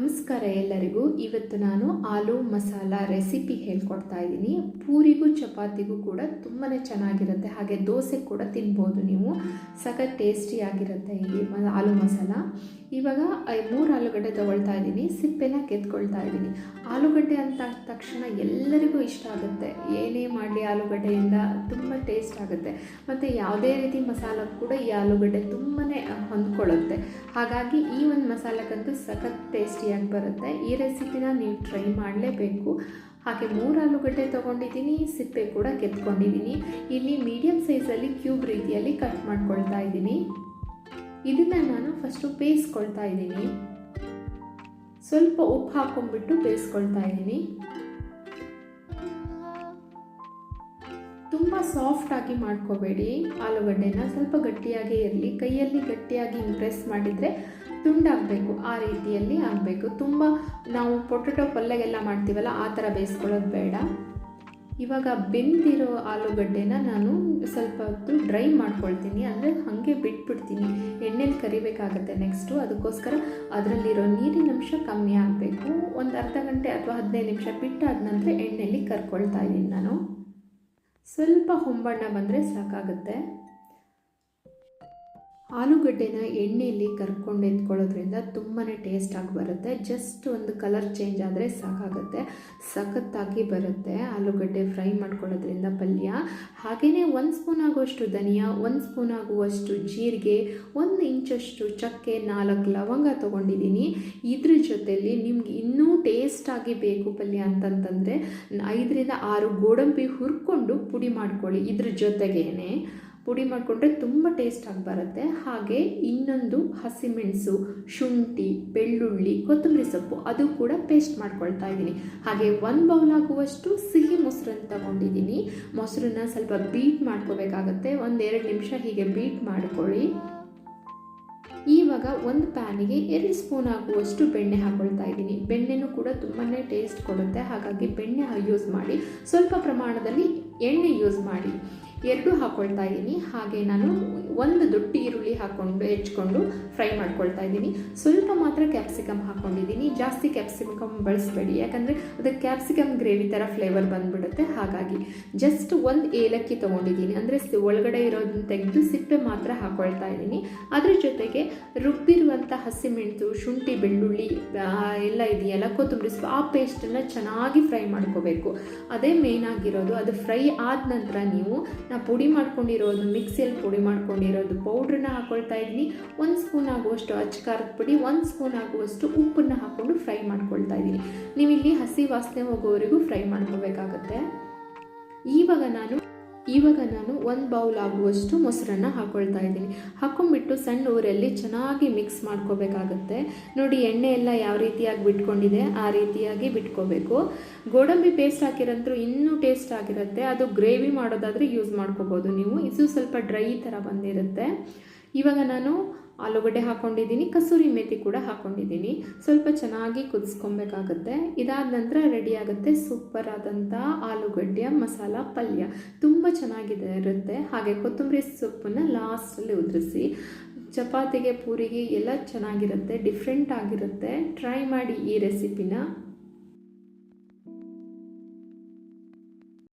ನಮಸ್ಕಾರ ಎಲ್ಲರಿಗೂ. ಇವತ್ತು ನಾನು ಆಲೂ ಮಸಾಲ ರೆಸಿಪಿ ಹೇಳ್ಕೊಡ್ತಾ ಇದ್ದೀನಿ. ಪೂರಿಗೂ ಚಪಾತಿಗೂ ಕೂಡ ತುಂಬಾ ಚೆನ್ನಾಗಿರುತ್ತೆ. ಹಾಗೆ ದೋಸೆ ಕೂಡ ತಿನ್ಬೋದು ನೀವು. ಸಖತ್ ಟೇಸ್ಟಿಯಾಗಿರುತ್ತೆ ಮ- ಆಲೂ ಮಸಾಲ. ಇವಾಗ ಮೂರು ಆಲೂಗಡ್ಡೆ ತೊಗೊಳ್ತಾ ಇದ್ದೀನಿ, ಸಿಪ್ಪೆನ ಕೆತ್ಕೊಳ್ತಾ ಇದ್ದೀನಿ. ಆಲೂಗಡ್ಡೆ ಅಂತ ತಕ್ಷಣ ಎಲ್ಲರಿಗೂ ಇಷ್ಟ ಆಗುತ್ತೆ. ಏನೇ ಮಾಡಲಿ ಆಲೂಗಡ್ಡೆಯಿಂದ ತುಂಬ ಟೇಸ್ಟ್ ಆಗುತ್ತೆ. ಮತ್ತು ಯಾವುದೇ ರೀತಿ ಮಸಾಲ ಕೂಡ ಈ ಆಲೂಗಡ್ಡೆ ತುಂಬಾ ಹೊಂದ್ಕೊಳ್ಳುತ್ತೆ. ಹಾಗಾಗಿ ಈ ಒಂದು ಮಸಾಲಕ್ಕಂತೂ ಸಖತ್ ಟೇಸ್ಟಿಯಾಗಿ ಬರುತ್ತೆ. ಈ ರೆಸಿಪಿನ ನೀವು ಟ್ರೈ ಮಾಡಲೇಬೇಕು. ಹಾಗೆ ಮೂರು ಆಲೂಗಡ್ಡೆ ತೊಗೊಂಡಿದ್ದೀನಿ, ಸಿಪ್ಪೆ ಕೂಡ ಕೆತ್ಕೊಂಡಿದ್ದೀನಿ. ಇಲ್ಲಿ ಮೀಡಿಯಮ್ ಸೈಜಲ್ಲಿ ಕ್ಯೂಬ್ ರೀತಿಯಲ್ಲಿ ಕಟ್ ಮಾಡ್ಕೊಳ್ತಾ ಇದ್ದೀನಿ. ಇದನ್ನು ನಾನು ಫಸ್ಟು ಬೇಯಿಸ್ಕೊಳ್ತಾ ಇದ್ದೀನಿ. ಸ್ವಲ್ಪ ಉಪ್ಪು ಹಾಕೊಂಡ್ಬಿಟ್ಟು ಬೇಯಿಸ್ಕೊಳ್ತಾ ಇದ್ದೀನಿ. ತುಂಬ ಸಾಫ್ಟಾಗಿ ಮಾಡ್ಕೋಬೇಡಿ. ಆಲೂಗಡ್ಡೆನ ಸ್ವಲ್ಪ ಗಟ್ಟಿಯಾಗೇ ಇರಲಿ. ಕೈಯಲ್ಲಿ ಗಟ್ಟಿಯಾಗಿ ಪ್ರೆಸ್ ಮಾಡಿದರೆ ತುಂಡಾಗಬೇಕು. ಆ ರೀತಿಯಲ್ಲಿ ಆಗಬೇಕು. ತುಂಬ ನಾವು ಪೊಟೊಟೊ ಪಲ್ಯಗೆಲ್ಲ ಮಾಡ್ತೀವಲ್ಲ, ಆ ಥರ ಬೇಯಿಸ್ಕೊಳ್ಳೋದು ಬೇಡ. ಇವಾಗ ಬೆಂದಿರೋ ಆಲೂಗಡ್ಡೆನ ನಾನು ಸ್ವಲ್ಪ ಹೊತ್ತು ಡ್ರೈ ಮಾಡ್ಕೊಳ್ತೀನಿ, ಅಂದರೆ ಹಾಗೆ ಬಿಟ್ಬಿಡ್ತೀನಿ. ಎಣ್ಣೆಲಿ ಕರಿಬೇಕಾಗತ್ತೆ ನೆಕ್ಸ್ಟು ಅದಕ್ಕೋಸ್ಕರ ಅದರಲ್ಲಿರೋ ನೀರಿನಂಶ ಕಮ್ಮಿ ಆಗಬೇಕು. ಒಂದು ಅರ್ಧ ಗಂಟೆ ಅಥವಾ ಹದಿನೈದು ನಿಮಿಷ ಬಿಟ್ಟಾದ ನಂತರ ಎಣ್ಣೆಲಿ ಕರ್ಕೊಳ್ತಾ ಇದ್ದೀನಿ ನಾನು. ಸ್ವಲ್ಪ ಹೊಂಬಣ್ಣ ಬಂದರೆ ಸಾಕಾಗುತ್ತೆ. ಆಲೂಗಡ್ಡೆನ ಎಣ್ಣೆಯಲ್ಲಿ ಕರ್ಕೊಂಡು ಎತ್ಕೊಳ್ಳೋದ್ರಿಂದ ತುಂಬಾ ಟೇಸ್ಟಾಗಿ ಬರುತ್ತೆ. ಜಸ್ಟ್ ಒಂದು ಕಲರ್ ಚೇಂಜ್ ಆದರೆ ಸಾಕಾಗುತ್ತೆ. ಸಖತ್ತಾಗಿ ಬರುತ್ತೆ ಆಲೂಗಡ್ಡೆ ಫ್ರೈ ಮಾಡ್ಕೊಳ್ಳೋದ್ರಿಂದ ಪಲ್ಯ. ಹಾಗೆಯೇ ಒಂದು ಸ್ಪೂನ್ ಆಗುವಷ್ಟು ಧನಿಯಾ, ಒಂದು ಸ್ಪೂನ್ ಆಗುವಷ್ಟು ಜೀರಿಗೆ, ಒಂದು ಇಂಚಷ್ಟು ಚಕ್ಕೆ, ನಾಲ್ಕು ಲವಂಗ ತೊಗೊಂಡಿದ್ದೀನಿ. ಇದ್ರ ಜೊತೆಯಲ್ಲಿ ನಿಮ್ಗೆ ಇನ್ನೂ ಟೇಸ್ಟಾಗಿ ಬೇಕು ಪಲ್ಯ ಅಂತಂತಂದರೆ ಐದರಿಂದ ಆರು ಗೋಡಂಬಿ ಹುರ್ಕೊಂಡು ಪುಡಿ ಮಾಡ್ಕೊಳ್ಳಿ ಇದ್ರ ಜೊತೆಗೇನೆ. ಪುಡಿ ಮಾಡಿಕೊಂಡ್ರೆ ತುಂಬ ಆಗಿ ಬರುತ್ತೆ. ಹಾಗೆ ಇನ್ನೊಂದು ಹಸಿಮೆಣಸು, ಶುಂಠಿ, ಬೆಳ್ಳುಳ್ಳಿ, ಕೊತ್ತಂಬರಿ ಸೊಪ್ಪು ಅದು ಕೂಡ ಪೇಸ್ಟ್ ಮಾಡ್ಕೊಳ್ತಾ ಇದ್ದೀನಿ. ಹಾಗೆ ಒಂದು ಬೌಲ್ ಆಗುವಷ್ಟು ಸಿಹಿ ಮೊಸರನ್ನು ತಗೊಂಡಿದ್ದೀನಿ. ಮೊಸರನ್ನ ಸ್ವಲ್ಪ ಬೀಟ್ ಮಾಡ್ಕೋಬೇಕಾಗತ್ತೆ. ಎರಡು ನಿಮಿಷ ಹೀಗೆ ಬೀಟ್ ಮಾಡ್ಕೊಳ್ಳಿ. ಇವಾಗ ಒಂದು ಪ್ಯಾನಿಗೆ ಎರಡು ಸ್ಪೂನ್ ಆಗುವಷ್ಟು ಬೆಣ್ಣೆ ಹಾಕೊಳ್ತಾ ಇದ್ದೀನಿ. ಬೆಣ್ಣೆನೂ ಕೂಡ ತುಂಬಾ ಟೇಸ್ಟ್ ಕೊಡುತ್ತೆ. ಹಾಗಾಗಿ ಬೆಣ್ಣೆ ಯೂಸ್ ಮಾಡಿ ಸ್ವಲ್ಪ ಪ್ರಮಾಣದಲ್ಲಿ ಎಣ್ಣೆ ಯೂಸ್ ಮಾಡಿ ಎರಡು ಹಾಕ್ಕೊಳ್ತಾ ಇದ್ದೀನಿ. ಹಾಗೆ ನಾನು ಒಂದು ದೊಡ್ಡ ಈರುಳ್ಳಿ ಹಾಕ್ಕೊಂಡು ಹೆಚ್ಕೊಂಡು ಫ್ರೈ ಮಾಡ್ಕೊಳ್ತಾ ಇದ್ದೀನಿ. ಸ್ವಲ್ಪ ಮಾತ್ರ ಕ್ಯಾಪ್ಸಿಕಮ್ ಹಾಕ್ಕೊಂಡಿದ್ದೀನಿ ಜಾಸ್ತಿ ಕ್ಯಾಪ್ಸಿಕಮ್ ಬಳಸಬೇಡಿ. ಯಾಕಂದರೆ ಅದು ಕ್ಯಾಪ್ಸಿಕಮ್ ಗ್ರೇವಿ ಥರ ಫ್ಲೇವರ್ ಬಂದುಬಿಡುತ್ತೆ. ಹಾಗಾಗಿ ಜಸ್ಟ್ ಒಂದು ಏಲಕ್ಕಿ ತೊಗೊಂಡಿದ್ದೀನಿ. ಅಂದರೆ ಒಳಗಡೆ ಇರೋದನ್ನ ತೆಗೆದು ಸಿಪ್ಪೆ ಮಾತ್ರ ಹಾಕ್ಕೊಳ್ತಾ ಇದ್ದೀನಿ. ಅದ್ರ ಜೊತೆಗೆ ರುಬ್ಬಿರುವಂಥ ಹಸಿಮೆಣಸು, ಶುಂಠಿ, ಬೆಳ್ಳುಳ್ಳಿ ಎಲ್ಲ ಇದೆಯಲ್ಲ, ಕೊತ್ತಂಬರಿ ಆ ಪೇಸ್ಟನ್ನು ಚೆನ್ನಾಗಿ ಫ್ರೈ ಮಾಡ್ಕೋಬೇಕು. ಅದೇ ಮೇನ್ ಆಗಿರೋದು ಅದು ಫ್ರೈ ಆದ ನಂತರ ನೀವು ನಾ ಪುಡಿ ಮಾಡ್ಕೊಂಡಿರೋದು, ಮಿಕ್ಸಿಯಲ್ಲಿ ಪುಡಿ ಮಾಡ್ಕೊಂಡಿರೋದು ಪೌಡ್ರನ್ನ ಹಾಕ್ಕೊಳ್ತಾ ಇದ್ದೀನಿ. ಒಂದು ಸ್ಪೂನ್ ಆಗುವಷ್ಟು ಅಚ್ಚ ಖಾರದ ಪುಡಿ, ಒಂದು ಸ್ಪೂನ್ ಆಗುವಷ್ಟು ಉಪ್ಪನ್ನು ಹಾಕ್ಕೊಂಡು ಫ್ರೈ ಮಾಡ್ಕೊಳ್ತಾ ಇದ್ದೀನಿ. ನೀವು ಇಲ್ಲಿ ಹಸಿ ವಾಸನೆ ಹೋಗೋವರೆಗೂ ಫ್ರೈ ಮಾಡ್ಕೋಬೇಕಾಗತ್ತೆ. ಇವಾಗ ನಾನು ಇವಾಗ ನಾನು ಒಂದು ಬೌಲ್ ಆಗುವಷ್ಟು ಮೊಸರನ್ನ ಹಾಕ್ಕೊಳ್ತಾ ಇದ್ದೀನಿ. ಹಾಕ್ಕೊಂಡ್ಬಿಟ್ಟು ಸಣ್ಣ ಊರಲ್ಲಿ ಚೆನ್ನಾಗಿ ಮಿಕ್ಸ್ ಮಾಡ್ಕೋಬೇಕಾಗತ್ತೆ. ನೋಡಿ, ಎಣ್ಣೆ ಎಲ್ಲ ಯಾವ ರೀತಿಯಾಗಿ ಬಿಟ್ಕೊಂಡಿದೆ, ಆ ರೀತಿಯಾಗಿ ಬಿಟ್ಕೋಬೇಕು. ಗೋಡಂಬಿ ಪೇಸ್ಟ್ ಹಾಕಿರಂತರೂ ಇನ್ನೂ ಟೇಸ್ಟ್ ಆಗಿರುತ್ತೆ. ಅದು ಗ್ರೇವಿ ಮಾಡೋದಾದರೆ ಯೂಸ್ ಮಾಡ್ಕೋಬೋದು ನೀವು. ಇದು ಸ್ವಲ್ಪ ಡ್ರೈ ಥರ ಬಂದಿರುತ್ತೆ. ಇವಾಗ ನಾನು ಆಲೂಗಡ್ಡೆ ಹಾಕ್ಕೊಂಡಿದ್ದೀನಿ ಕಸೂರಿ ಮೇಥಿ ಕೂಡ ಹಾಕ್ಕೊಂಡಿದ್ದೀನಿ ಸ್ವಲ್ಪ ಚೆನ್ನಾಗಿ ಕುದಿಸ್ಕೊಬೇಕಾಗತ್ತೆ. ಇದಾದ ನಂತರ ರೆಡಿ ಆಗುತ್ತೆ ಸೂಪರ್ ಆದಂಥ ಆಲೂಗಡ್ಡೆಯ ಮಸಾಲ ಪಲ್ಯ. ತುಂಬ ಚೆನ್ನಾಗಿದೆ ಇರುತ್ತೆ. ಹಾಗೆ ಕೊತ್ತಂಬರಿ ಸೊಪ್ಪನ್ನು ಲಾಸ್ಟಲ್ಲಿ ಉದುರಿಸಿ, ಚಪಾತಿಗೆ ಪೂರಿಗೆ ಎಲ್ಲ ಚೆನ್ನಾಗಿರುತ್ತೆ ಡಿಫ್ರೆಂಟ್ ಆಗಿರುತ್ತೆ. ಟ್ರೈ ಮಾಡಿ ಈ ರೆಸಿಪಿನ